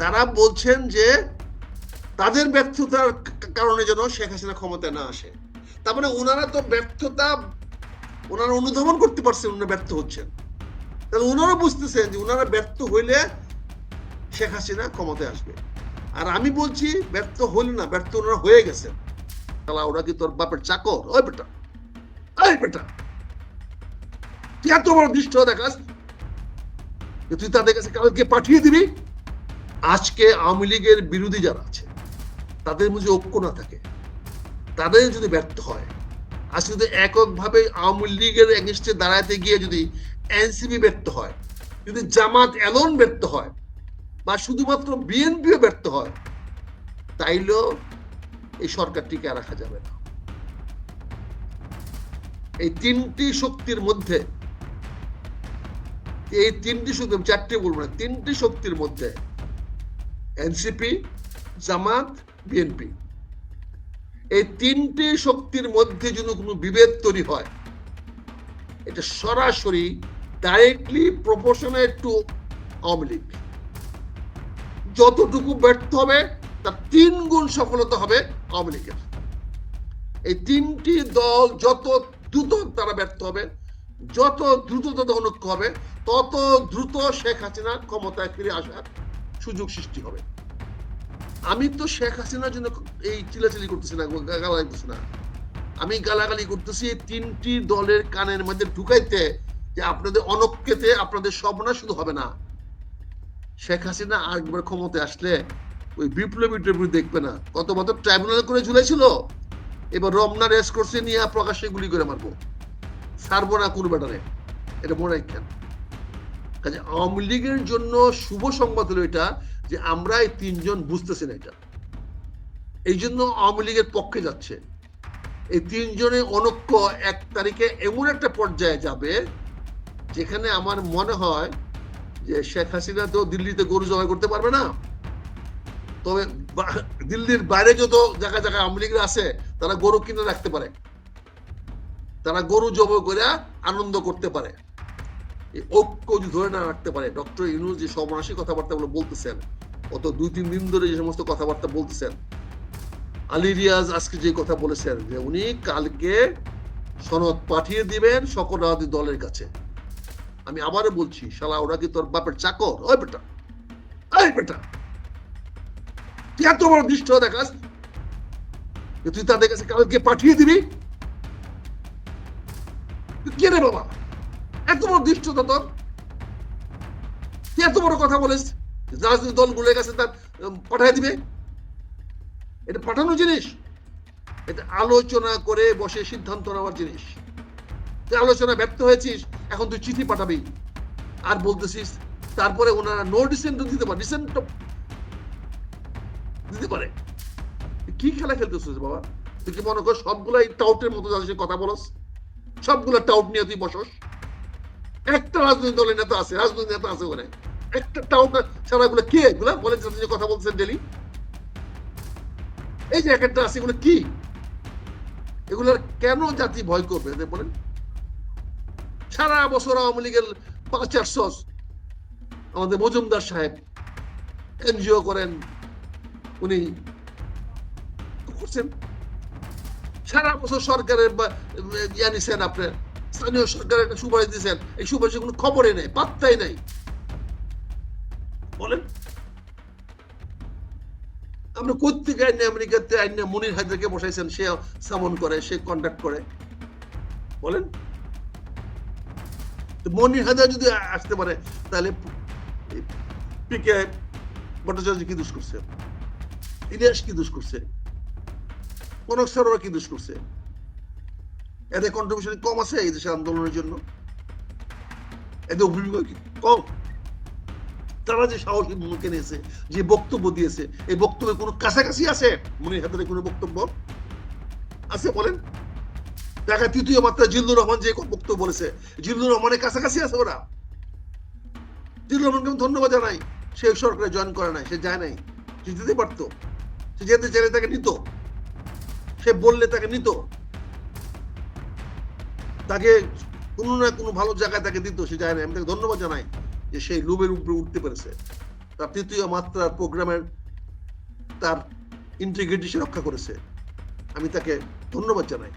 তারা বলছেন যে তাদের ব্যর্থতার কারণে যেন শেখ হাসিনা ক্ষমতায় না আসে। তার মানে ওনারা তো ব্যর্থতা ওনারা অনুধাবন করতে পারছেন ওনারা ব্যর্থ হচ্ছেন। তাহলে ওনারা বুঝতেছেন যে ওনারা ব্যর্থ হইলে শেখ হাসিনা ক্ষমতায় আসবে। আর আমি বলছি, ব্যর্থ হইলে না, ব্যর্থ ওনারা হয়ে গেছেন। তাহলে ওরা কি তোর বাপের চাকর? ওই বেটা ওই বেটা। তুই এত বড় দৃষ্ট, দেখাস। তুই তাদের কাছে কাউকে পাঠিয়ে দিবি আজকে আওয়ামী লীগের বিরোধী যারা আছে, তাদের মধ্যে ঐক্য না থাকে, তাদের যদি ব্যর্থ হয়, আজকে যদি এককভাবে আওয়ামী লীগের এগেনস্টে দাঁড়াতে গিয়ে যদি এনসিপি ব্যর্থ হয়, যদি জামাত এলন ব্যর্থ হয় বা শুধুমাত্র বিএনপিও ব্যর্থ হয়, তাইলেও এই সরকারটিকে রাখা যাবে না। এই তিনটি শক্তির মধ্যে, এই তিনটি শক্তি চারটি চারটে বলব না, তিনটি শক্তির মধ্যে এনসিপি, জামাত, বিএনপি। এই তিনটি শক্তির মধ্যে যদি কোনো বিভেদ তৈরি হয়, এটা সরাসরি directly proportionate to Awami League. যতটুকু ব্যর্থ হবে, তার তিন গুণ সফলতা হবে আওয়ামী লীগের। এই তিনটি দল যত দ্রুত তারা ব্যর্থ হবে, যত দ্রুত তাদের অনৈক্য হবে, তত দ্রুত শেখ হাসিনা ক্ষমতায় ফিরে আসার সুযোগ সৃষ্টি হবে। আমি তো শেখ হাসিনার জন্য এই চিলাচিলি করতেছি না গালাগালি না। আমি গালাগালি করতেছি তিনটি দলের কানের মধ্যে ঢুকাইতে যে আপনাদের অনৈক্যতে আপনাদের সর্বনাশ শুধু হবে না। শেখ হাসিনা আরেকবার ক্ষমতায় আসলে ওই বিপ্লবী টিপ্লবী দেখবে না। কত বছর ট্রাইব্যুনাল করে ঝুলেছিল এবার রমনা রেস করছে, নিয়ে প্রকাশ্যে গুলি করে মারবো। ছাড়বো না কোন ব্যাটারে, এটা মনে রাখেন। কাজে আওয়ামী লীগের জন্য শুভ সংবাদ হলো এটা যে আমরা এই তিনজন বুঝতেছি না এটা। এই জন্য আওয়ামী লীগের পক্ষে যাচ্ছে। এই তিনজনের অনৈক্য এক তারিখে এমন একটা পর্যায়ে যাবে যেখানে আমার মনে হয় যে শেখ হাসিনা তো দিল্লিতে গরু জবাই করতে পারবে না। তবে দিল্লির বাইরে যত জায়গা জায়গায় আওয়ামী লীগরা আছে, তারা গরু কিনে রাখতে পারে। তারা গরু জবাই করে আনন্দ করতে পারে। ঐক্য যদি ধরে না রাখতে পারে, ডক্টর ইউনুস যে সর্বনাশী কথাবার্তাগুলো বলতেছেন, গত দুই, তিন দিন ধরে যে সমস্ত কথাবার্তা বলতেছেন, আলী রিয়াজ আজকে যে কথা বলেছেন, যে উনি কালকে সনদ পাঠিয়ে দিবেন সকল রাজনৈতিক দলের কাছে। আমি আবারও বলছি, শালা, ওরা কি তোর বাপের চাকর? ওই বেটা ওই বেটা, তুই এত বড় দৃষ্ট দেখাস তুই তাদের কাছে কালকে পাঠিয়ে দিবি? কে রে বাবা? এত বড় দৃষ্টতা তোর? তুই এত বড় কথা বলিস? রাজনৈতিক দলগুলোর কাছে তার পাঠিয়ে দিবে? এটা পাঠানো জিনিস? এটা আলোচনা করে বসে সিদ্ধান্ত নেওয়ার জিনিস। তুই আলোচনা ব্যর্থ হয়েছিস, এখন তুই চিঠি পাঠাবি। আর বলতেছিস, তারপরে ওনারা নো ডিসেন্ট দিতে পারে ডিসেন্ট দিতে পারে। কি খেলা খেলতেছিস বাবা? তুই কি মনে কর সবগুলাই টাউটের মতো যাদের কথা বলস? সবগুলা টাউট নিয়ে তুই বসস? একটা রাজনৈতিক দলের নেতা আছে, রাজনৈতিক নেতা আছে ওখানে। একটা ছাড়া এগুলো কে? এগুলা বলে যাদের যে কথা বলছেন ডেলি এই যে এক একটা আছে, এগুলো কি? কেন জাতি ভয় করবে? এদের বলেন। সারা বছর আওয়ামী লীগের আমাদের মজুমদার সাহেব, এনজিও করেন, উনি করছেন। সারা বছর সরকারের ইয়া আপনার। স্থানীয় সরকারের একটা সুপারিশ দিয়েছেন। এই সুপারিশের কোনো খবরই নেই পাত্তাই নাই। বলেন। আমরা কোথেকে আইনে আমেরিকাতে আইনে মনির হায়দারকে বসাইছেন? সে সামন করে, সে কন্ট্যাক্ট করে। বলেন। মনির হায়দার যদি আসতে পারে, তাহলে পিকে ভট্টাচার্য কি দোষ করছে? ইলিয়াস কি দোষ করছে? কনক সরোরা কি দোষ করছে? এদের কন্ট্রিবিউশন কম আছে এই দেশের আন্দোলনের জন্য? এদের অভিযোগ কি? কম। তারা যে সাহসী ভূমিকা নিয়েছে, যে বক্তব্য দিয়েছে, এই বক্তব্যের কোনো কাছাকাছি আছে? মনির হাতের কোনো বক্তব্য? আছে বলেন। দেখা তৃতীয় মাত্রা জিল্লুর রহমান যে বক্তব্য বলেছে, জিল্লুর রহমানের কাছাকাছি আছে ওরা। জিল্লুর রহমানকে আমি ধন্যবাদ জানাই। সে সরকারে জয়েন করে নাই, সে যায় নাই। সে যেতে পারতো। সে যেতে চাইলে তাকে নিত। সে বললে তাকে নিত। তাকে কোনো না কোনো ভালো জায়গায় তাকে দিত, সে যায় না আমি তাকে ধন্যবাদ জানাই যে সেই লোভের উপরে উঠতে পেরেছে। তার তৃতীয় মাত্রার প্রোগ্রামের তার ইন্টিগ্রিটি সে রক্ষা করেছে। আমি তাকে ধন্যবাদ জানাই।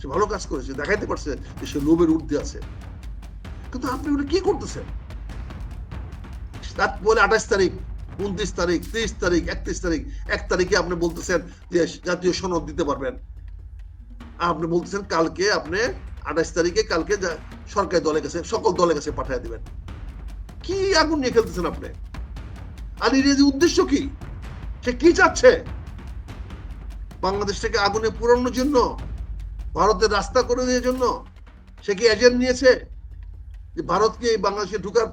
সে ভালো কাজ করেছে, দেখাইতে পারছে যে সে লোভের ঊর্ধ্বে আছে। কিন্তু আপনি ওটা কি করতেছেন? রাত বলে আঠাশ তারিখ, উনত্রিশ তারিখ, তিরিশ তারিখ, একত্রিশ তারিখ, এক তারিখে আপনি বলতেছেন যে জাতীয় সনদ দিতে পারবেন। আপনি বলতেছেন কালকে আপনি আঠাশ তারিখে কালকে সরকারি দলের কাছে, সকল দলের কাছে পাঠিয়ে দিবেন। কি আগুন নিয়ে খেলতেছেন আপনি? আলী রেজি উদ্দেশ্য কি? সে কি চাচ্ছে? বাংলাদেশটাকে আগুনে পুরানোর জন্য, ভারতের রাস্তা করে দেওয়ার জন্য সে কি এজেন্ট নিয়েছে? যে ভারতকে এই বাংলাদেশে ঢুকার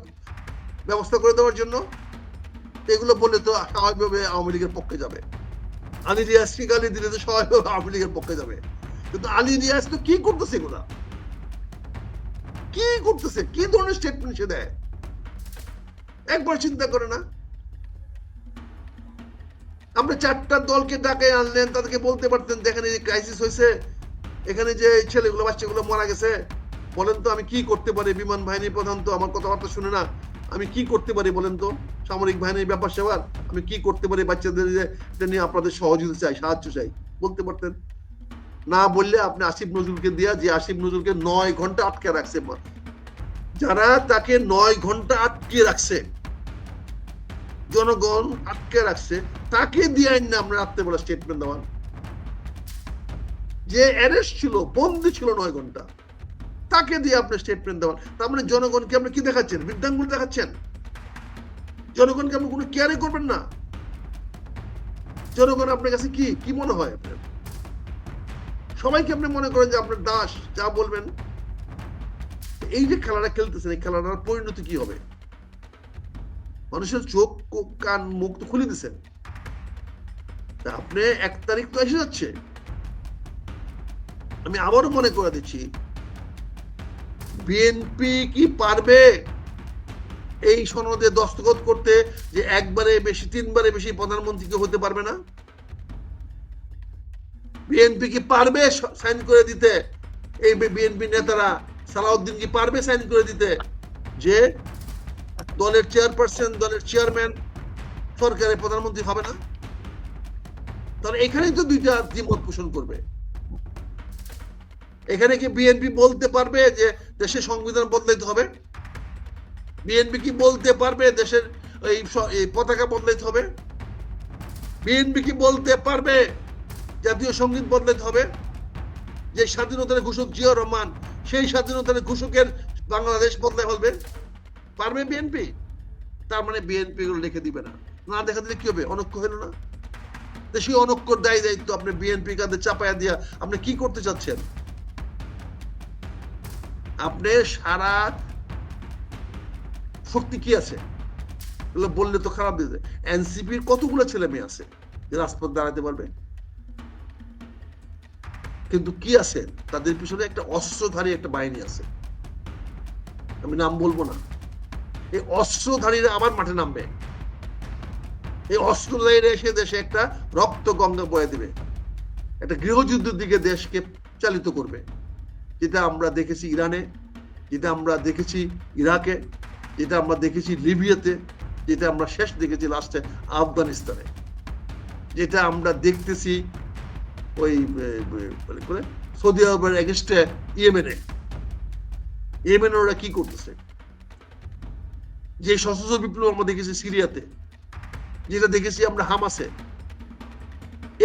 ব্যবস্থা করে দেওয়ার জন্য? এগুলো বললে তো স্বাভাবিকভাবে আওয়ামী লীগের পক্ষে যাবে। আলী রিয়াজকে গালি দিলে তো স্বাভাবিকভাবে আওয়ামী লীগের পক্ষে যাবে। কিন্তু আলী রিয়াজ তো কি করতেছে এগুলা? কি করতেছে? কি ধরনের স্টেটমেন্ট সে দেয়? একবার চিন্তা করে না। আপনি চারটা দলকে ডাকে আনলেন, তাদেরকে বলতে পারতেন এই ক্রাইসিস হয়েছে, এখানে যে ছেলেগুলো, বাচ্চাগুলো মারা গেছে, বলেন তো আমি কি করতে পারি? বিমান বাহিনী প্রধান তো আমার কথাবার্তা শুনে না, আমি কি করতে পারি বলেন তো? সামরিক বাহিনীর ব্যাপার সেবার আমি কি করতে পারি? বাচ্চাদের নিয়ে আপনাদের সহযোগিতা চাই, সাহায্য চাই। বলতে পারতেন। না বললে আপনি আসিফ নজরুলকে দিয়া, যে আসিফ নজরুলকে নয় ঘণ্টা আটকে রাখছে। যারা তাকে নয় ঘণ্টা আটকে রাখছে, জনগণ আটকে রাখছে, তাকে দিয়ে না আমরা রাত্রেবেলা স্টেটমেন্ট দেওয়ান যে অ্যারেস্ট ছিল, বন্দি ছিল নয় ঘণ্টা, তাকে দিয়ে আপনি স্টেটমেন্ট দেওয়ান তার মানে জনগণকে আপনি কি দেখাচ্ছেন? বৃদ্ধাঙ্গুল দেখাচ্ছেন? জনগণকে আপনি কোনো কেয়ারই করবেন না? জনগণ আপনার কাছে কি? কি মনে হয় আপনার? সবাইকে আপনি মনে করেন যে আপনার দাস যা বলবেন? এই যে খেলাটা খেলতেছেন, এই খেলাটার পরিণতি কি হবে? মানুষের চোখ কান, মুখ তো খুলে দিচ্ছেন আপনি এক তারিখ তো এসে যাচ্ছে। আমি আবারও মনে করে দিচ্ছি বিএনপি কি পারবে এই সনদে দস্তখত করতে যে একবারে বেশি, তিনবারে বেশি প্রধানমন্ত্রী কি হতে পারবে না? বিএনপি কি পারবে সাইন করে দিতে? এই বিএনপি নেতারা সালাউদ্দিন কি পারবে সাইন করে দিতে? যে দলের চেয়ারপারসন দলের চেয়ারম্যান সরকারের প্রধানমন্ত্রী হবে না? তাহলে এখানেই তো দুইটা দ্বিমত পোষণ করবে। এখানে কি বিএনপি বলতে পারবে যে দেশের সংবিধান বদলাইতে হবে? বিএনপি কি বলতে পারবে দেশের এই পতাকা বদলাইতে হবে? বিএনপি কি বলতে পারবে জাতীয় সংগীত বদলাইতে হবে। যে স্বাধীনতার ঘোষক জিয়া রহমান, সেই স্বাধীনতার ঘোষকের বাংলাদেশ বদলাই হবে পারবে বিএনপি তার মানে বিএনপি গুলো লিখে দিবে না। না দেখা দিলে কি হবে? অনক্ষ হলো না। সেই অনক্ষর দায়ী দায়িত্ব আপনি বিএনপি কাঁধে চাপায়া দিয়া আপনি কি করতে চাচ্ছেন? আপনি সারা শক্তি কি আছে? বললে তো খারাপ দিতে এনসিপির কতগুলো ছেলে মেয়ে আছে রাজপথ দাঁড়াতে পারবে? কিন্তু কি আছে? তাদের পিছনে একটা অস্ত্রধারী একটা বাহিনী আছে। আমি নাম বলব না। এই অস্ত্রধারীরা আবার মাঠে নামবে। এই অস্ত্রধারীরা এসে দেশে একটা রক্ত গঙ্গা বয়ে দিবে। একটা গৃহযুদ্ধের দিকে দেশকে চালিত করবে। যেটা আমরা দেখেছি ইরানে, যেটা আমরা দেখেছি ইরাকে, যেটা আমরা দেখেছি লিবিয়াতে, যেটা আমরা শেষ দেখেছি লাস্টে আফগানিস্তানে। যেটা আমরা দেখতেছি ওই করে সৌদি আরবের এগেস্টে ইয়েমেনে ইয়েমেনে ওরা কি করতেছে? যে সশস্ত্র বিপ্লব আমরা দেখেছি সিরিয়াতে, যেটা দেখেছি আমরা হামাসে।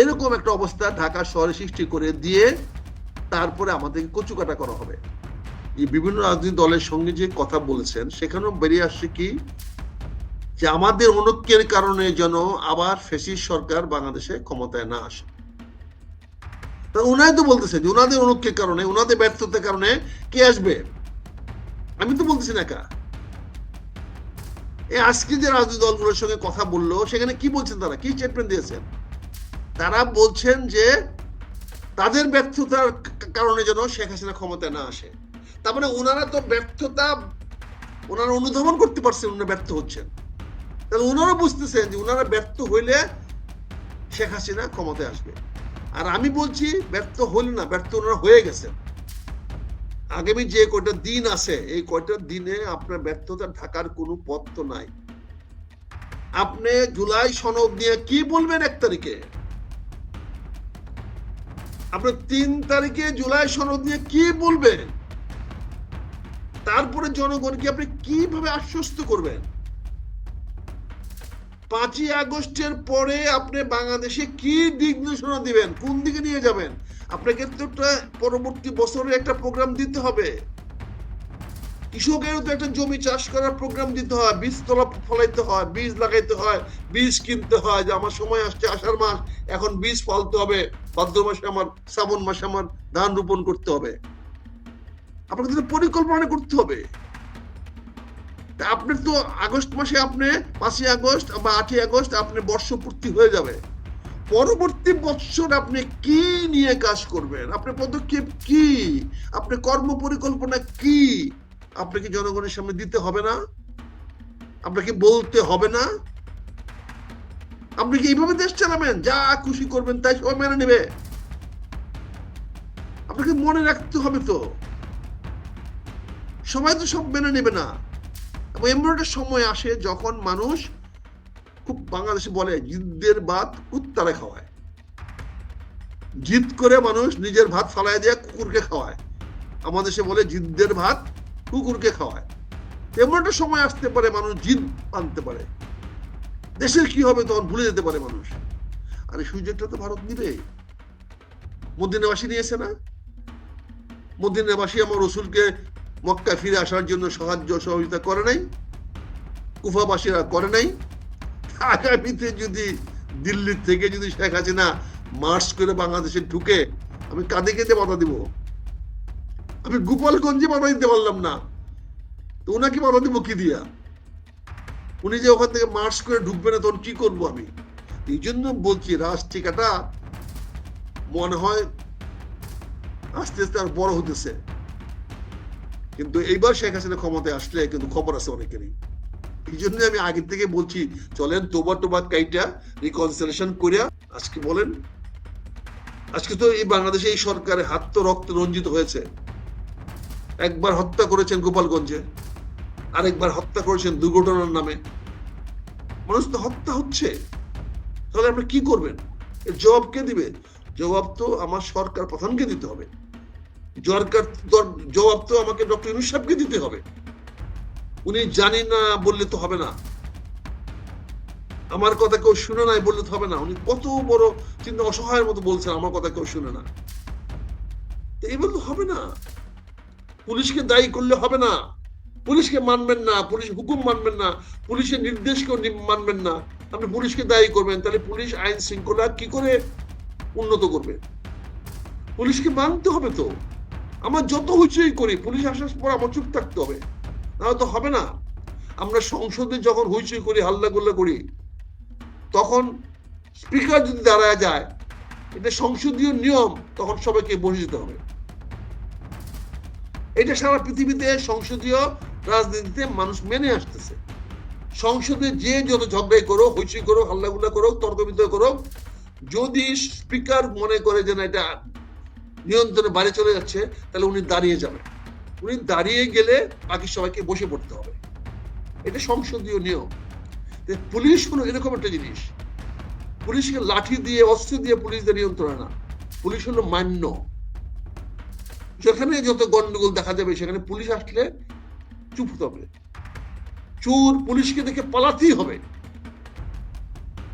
এরকম একটা অবস্থা ঢাকা শহরে সৃষ্টি করে দিয়ে তারপরে আমাদেরকে কচুকাটা করা হবে। এই বিভিন্ন রাজনৈতিক দলের সঙ্গে যে কথা বলেছেন, সেখানেও বেরিয়ে আসছে কি? যে আমাদের অনৈক্যের কারণে যেন আবার ফেসিস সরকার বাংলাদেশে ক্ষমতায় না আসে। তা তো বলতেছেন যে উনাদের অনৈক্যের কারণে, উনাদের ব্যর্থতার কারণে কে আসবে? আমি তো বলতেছি না কা এই আজকে যে রাজনৈতিক দলগুলোর সঙ্গে কথা বলল, সেখানে কি বলছেন তারা? কি স্টেটমেন্ট দিয়েছেন? তারা বলছেন যে তাদের ব্যর্থতার কারণে যেন শেখ হাসিনা ক্ষমতায় না আসে। তার মানে ওনারা তো ব্যর্থতা ওনারা অনুধাবন করতে পারছেন ওনারা ব্যর্থ হচ্ছেন। তাহলে ওনারা বুঝতেছেন যে ওনারা ব্যর্থ হইলে শেখ হাসিনা ক্ষমতায় আসবে। আর আমি বলছি, ব্যর্থ হইল না, ব্যর্থ ওনারা হয়ে গেছেন। আগামী যে কয়টা দিন আছে, এই কয়টা দিনে আপনার ব্যর্থতা ঢাকার কোনো পথ তো নাই। আপনি জুলাই সনদ নিয়ে কি বলবেন এক তারিখে? আপনি তিন তারিখে জুলাই সনদ নিয়ে কি বলবেন? তারপরে জনগণকে আপনি কীভাবে আশ্বস্ত করবেন? পাঁচই আগস্টের পরে আপনি বাংলাদেশে কি দিক নির্দেশনা দিবেন? কোন দিকে নিয়ে যাবেন? আপনাকে তো একটা পরবর্তী বছরে একটা প্রোগ্রাম দিতে হবে। কৃষকেরও তো একটা জমি চাষ করার প্রোগ্রাম দিতে হয়। বীজ তোলা ফলাইতে হয়, বীজ লাগাইতে হয়, বীজ কিনতে হয়। যে আমার সময় আসছে, আষাঢ় মাস, এখন বীজ ফলতে হবে। ভাদ্র মাসে আমার, শ্রাবণ মাসে আমার ধান রোপণ করতে হবে। আপনাকে পরিকল্পনা করতে হবে। তা আপনার তো আগস্ট মাসে আপনি পাঁচই আগস্ট বা আটই আগস্ট আপনি বর্ষপূর্তি হয়ে যাবে। পরবর্তী বছর আপনি কি নিয়ে কাজ করবেন? আপনার পদক্ষেপ কি? আপনার কর্ম পরিকল্পনা কি? আপনাকে জনগণের সামনে দিতে হবে না? আপনাকে বলতে হবে না? আপনি কি এইভাবে দেশ চালাবেন? যা খুশি করবেন তাই সবাই মেনে নেবে। আপনাকে মনে রাখতে হবে তো। সবাই তো সব মেনে নেবে না। এমন সময় আসে যখন মানুষ খুব বাংলাদেশে বলে জিদ্দের ভাত কুত্তারে খাওয়ায়। জিদ করে মানুষ নিজের ভাত ফালাই দিয়ে কুকুরকে খাওয়ায়। আমাদের দেশে বলে জিদ্দের ভাত কুকুরকে খাওয়ায়। এমন একটা সময় আসতে পারে মানুষ জিদ আনতে পারে। দেশের কি হবে তখন ভুলে যেতে পারে মানুষ। আর সুযোগটা তো ভারত নিবে। মদিনাবাসী নিয়েছে না? মদিনাবাসী আমার রসুলকে মক্কা ফিরে আসার জন্য সাহায্য সহযোগিতা করে নাই, কুফাবাসীরা করে নাই। আগামীতে যদি দিল্লির থেকে যদি শেখ হাসিনা মার্চ করে বাংলাদেশে ঢুকে, আমি কাঁদে কেঁদে বাধা দিব। আমি গোপালগঞ্জে বাধা দিতে পারলাম না। তো ওনাকে বাধা দিব কি দিয়া? উনি যে ওখান থেকে মার্চ করে ঢুকবে না, তখন কি করব আমি? এই জন্য বলছি রাষ্ট্রিকাটা মনে হয় আস্তে আস্তে আর বড় হতেছে। কিন্তু এইবার শেখ হাসিনা ক্ষমতায় আসলে কিন্তু খবর আছে অনেকেরই। এই জন্য আমি আগে থেকে বলছি, চলেন তোবা টোবা কাইটা রিকনসিলেশন করিয়া আজকে বলেন, আজকে তো এই বাংলাদেশে এই সরকারের হাত তো রক্ত রঞ্জিত হয়েছে। একবার হত্যা করেছেন গোপালগঞ্জে, আরেকবার হত্যা করেছেন দুর্ঘটনার নামে। মানুষ তো হত্যা হচ্ছে। তাহলে আপনি কি করবেন? এর জবাব কে দিবে? জবাব তো আমার সরকার প্রধানকে দিতে হবে। সরকার জবাব তো আমাকে ডক্টর ইউনুস সাহেবকে দিতে হবে। উনি জানি না বললে তো হবে না। আমার কথা কেউ শুনে নাই বললে তো হবে না। উনি কত বড় চিন্তা অসহায়ের মতো বলছেন, আমার কথা কেউ শুনে না। এইবার তো হবে না। পুলিশকে দায়ী করলে হবে না। পুলিশকে মানবেন না, পুলিশ হুকুম মানবেন না, পুলিশের নির্দেশকেও মানবেন না। আপনি পুলিশকে দায়ী করবেন, তাহলে পুলিশ আইন শৃঙ্খলা কি করে উন্নত করবে? পুলিশকে মানতে হবে তো। আমার যত হইচই করি, পুলিশ আসার পর আমার চুপ থাকতে হবে। না তো হবে না। আমরা সংসদে যখন হইচই করি হাল্লা গোল্লা করি, তখন স্পিকার যদি দাঁড়ায় যায়, এটা সংসদীয় নিয়ম, তখন সবাইকে বসে যেতে হবে। এটা সারা পৃথিবীতে সংসদীয় রাজনীতিতে মানুষ মেনে আসতেছে। সংসদে যে যত ঝগড়াই করো হইচই করো হাল্লাগুল্লা করো তর্ক বিতর্ক করো যদি স্পিকার মনে করে যে না, এটা নিয়ন্ত্রণে বাইরে চলে যাচ্ছে, তাহলে উনি দাঁড়িয়ে যাবেন। উনি দাঁড়িয়ে গেলে বাকি সবাইকে বসে পড়তে হবে। এটা সংসদীয় নিয়ম। পুলিশ হলো এরকম একটা জিনিস, পুলিশকে লাঠি দিয়ে, অস্ত্র দিয়ে পুলিশদের নিয়ন্ত্রণ না। পুলিশ হলো মান্য। যেখানে যত গন্ডগোল দেখা যাবে, সেখানে পুলিশ আসলে চুপ হতে হবে। চোর পুলিশকে দেখে পালাতেই হবে।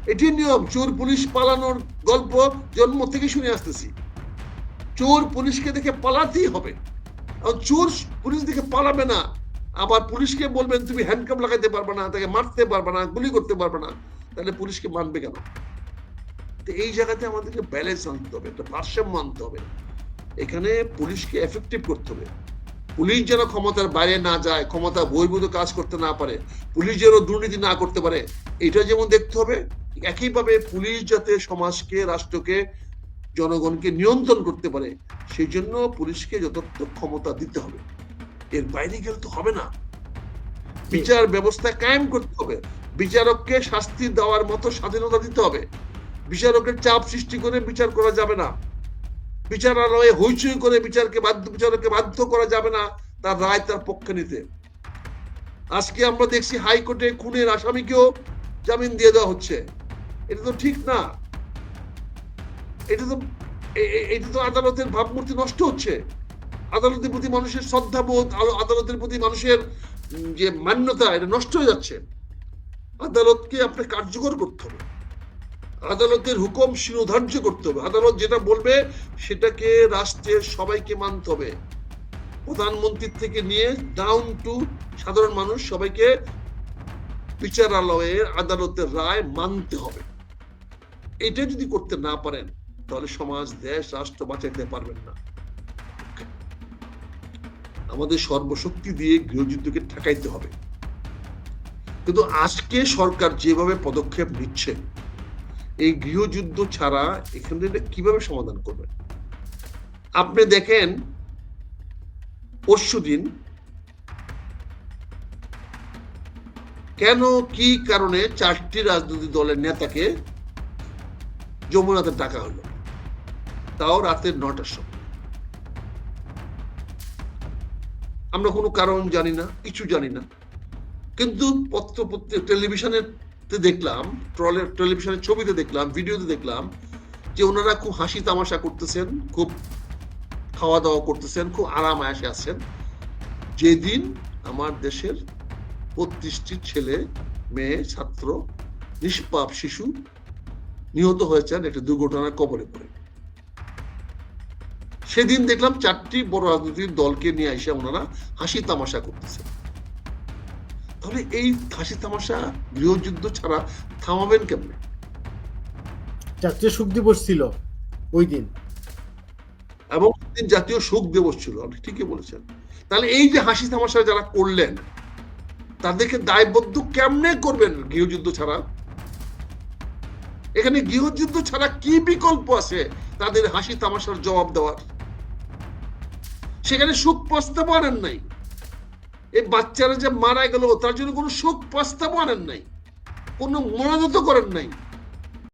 এটি নিয়ম, চোর পুলিশ পালানোর গল্প জন্ম থেকে শুনে আসতেছি। চোর পুলিশকে দেখে পালাতেই হবে। চোর পুলিশ দেখে পালাবে না। আবার পুলিশকে বলবেন, তুমি হ্যান্ডকাপ লাগাইতে পারবে না, তাকে মারতে পারবে না, গুলি করতে পারবে না। তাহলে পুলিশকে মানবে কেন? তো এই জায়গাতে আমাদেরকে ব্যালেন্স আনতে হবে, একটা ভারসাম্য আনতে হবে। এখানে পুলিশকে এফেক্টিভ করতে হবে। পুলিশ যেন ক্ষমতার বাইরে না যায়, ক্ষমতা বহির্ভূত কাজ করতে না পারে, পুলিশ যেন দুর্নীতি না করতে পারে, এটা যেমন দেখতে হবে, একইভাবে পুলিশ যাতে সমাজকে, রাষ্ট্রকে জনগণকে নিয়ন্ত্রণ করতে পারে সেই জন্য পুলিশকে যথার্থ ক্ষমতা দিতে হবে। এর বাইরে গেলে তো হবে না। বিচার ব্যবস্থা কায়েম করতে হবে। বিচারককে শাস্তি দেওয়ার মতো স্বাধীনতা দিতে হবে। বিচারকের চাপ সৃষ্টি করে বিচার করা যাবে না। বিচারালয়ে হইচই করে বিচারকে বাধ্য বিচারককে বাধ্য করা যাবে না তার রায় তার পক্ষে নিতে। আজকে আমরা দেখছি হাইকোর্টে খুনের আসামিকেও জামিন দিয়ে দেওয়া হচ্ছে। এটা তো ঠিক না। এটা তো এটা তো আদালতের ভাবমূর্তি নষ্ট হচ্ছে। আদালতের প্রতি মানুষের শ্রদ্ধাবোধ আদালতের প্রতি মানুষের যে মান্যতা, এটা নষ্ট হয়ে যাচ্ছে। আদালতকে আপনি কার্যকর করতে হবে। আদালতের হুকুম শিরোধার্য করতে হবে। আদালত যেটা বলবে, সেটাকে রাষ্ট্রের সবাইকে মানতে হবে। প্রধানমন্ত্রীর থেকে নিয়ে ডাউন টু সাধারণ মানুষ, সবাইকে বিচারালয়ের আদালতের রায় মানতে হবে। এটা যদি করতে না পারেন তাহলে সমাজ, দেশ, রাষ্ট্র বাঁচাইতে পারবেন না। আমাদের সর্বশক্তি দিয়ে গৃহযুদ্ধকে ঠেকাইতে হবে। কিন্তু আজকে সরকার যেভাবে পদক্ষেপ নিচ্ছে, এই গৃহযুদ্ধ ছাড়া এখানে কীভাবে সমাধান করবে? আপনি দেখেন পরশুদিন কেন, কি কারণে চারটি রাজনৈতিক দলের নেতাকে যমুনাতে ডাকা হলো? তাও রাতের নটার সময়। আমরা কোনো কারণ জানি না, কিছু জানি না। কিন্তু পত্র পত্রিকা টেলিভিশনে দেখলাম ট্রলের টেলিভিশনের ছবিতে দেখলাম, ভিডিওতে দেখলাম যে ওনারা খুব হাসি তামাশা করতেছেন, খুব খাওয়া দাওয়া করতেছেন, খুব আরাম আয়াসে আছেন। যেদিন আমার দেশের বত্রিশটি ছেলে, মেয়ে, ছাত্র, নিষ্পাপ শিশু নিহত হয়েছেন, একটা দুর্ঘটনার কবলে পড়ে। সেদিন দেখলাম চারটি বড় রাজনৈতিক দলকে নিয়ে এসে ওনারা হাসি তামাশা করতেছে। তাহলে এই হাসি তামাশা গৃহযুদ্ধ ছাড়া থামাবেন কেমনে? জাতীয় শোক দিবস ছিল ওই দিন। এবং সেদিন জাতীয় শোক দিবস ছিল আপনি ঠিকই বলেছেন। তাহলে এই যে হাসি তামাশা যারা করলেন তাদেরকে দায়বদ্ধ কেমনে করবেন গৃহযুদ্ধ ছাড়া? এখানে গৃহযুদ্ধ ছাড়া কি বিকল্প আছে তাদের হাসি তামাশার জবাব দেওয়ার? সেখানে শোক প্রস্তাব আনেন নাই। এই বাচ্চারা যে মারা গেল, তার জন্য কোনো শোক প্রস্তাব আনেন নাই। কোনো মনোনত করেন নাই।